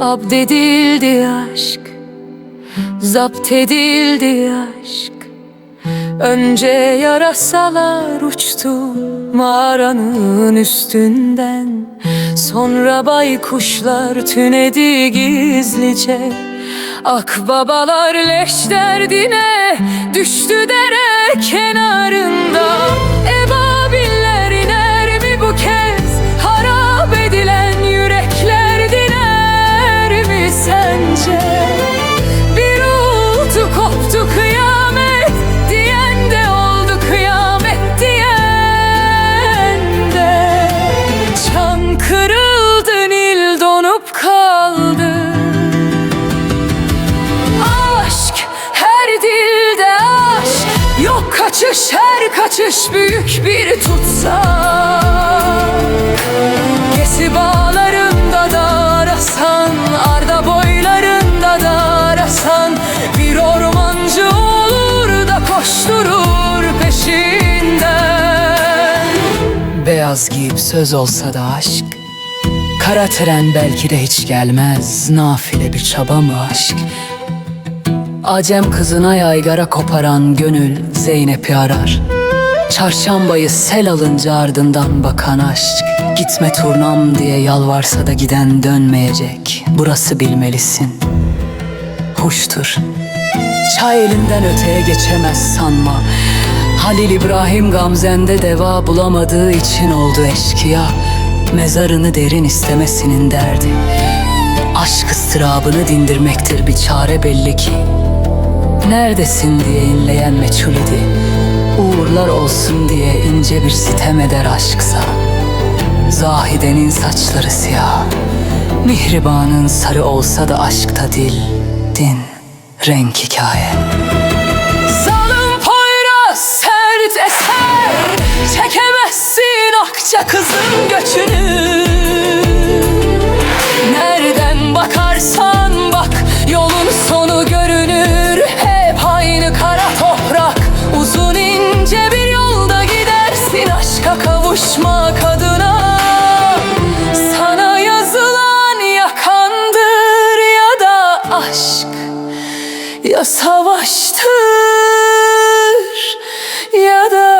Abdedildi aşk Zapt edildi aşk. Önce yarasalar uçtu mağaranın üstünden. Sonra baykuşlar tünedi gizlice. Akbabalar leş derdine düştü kaçış her kaçış büyük bir tutsak Gesi bağlarında da arasan Arda boylarında da arasan Bir ormancı olur da koşturur peşinden. Beyaz giyip söz olsa da aşk Kara tren belki de hiç gelmez. Nafile bir çaba mı aşk Acem kızına yaygara koparan gönül Zeynep'i arar. Çarşambayı sel alınca ardından bakan aşk Gitme turnam diye yalvarsa da giden dönmeyecek. Burası bilmelisin. Huştur. Çay elinden öteye geçemez sanma. Halil İbrahim Gamzen'de deva bulamadığı için oldu eşkıya. Mezarını derin istemesinin derdi. Aşk ıstırabını dindirmektir bir çare belli ki Neredesin diye inleyen meçhul idi. Uğurlar olsun diye ince bir sitem eder aşksa Zahide'nin saçları siyah Mihribanın sarı olsa da aşkta dil, din, renk hikaye. Zalim Ya savaştır ya da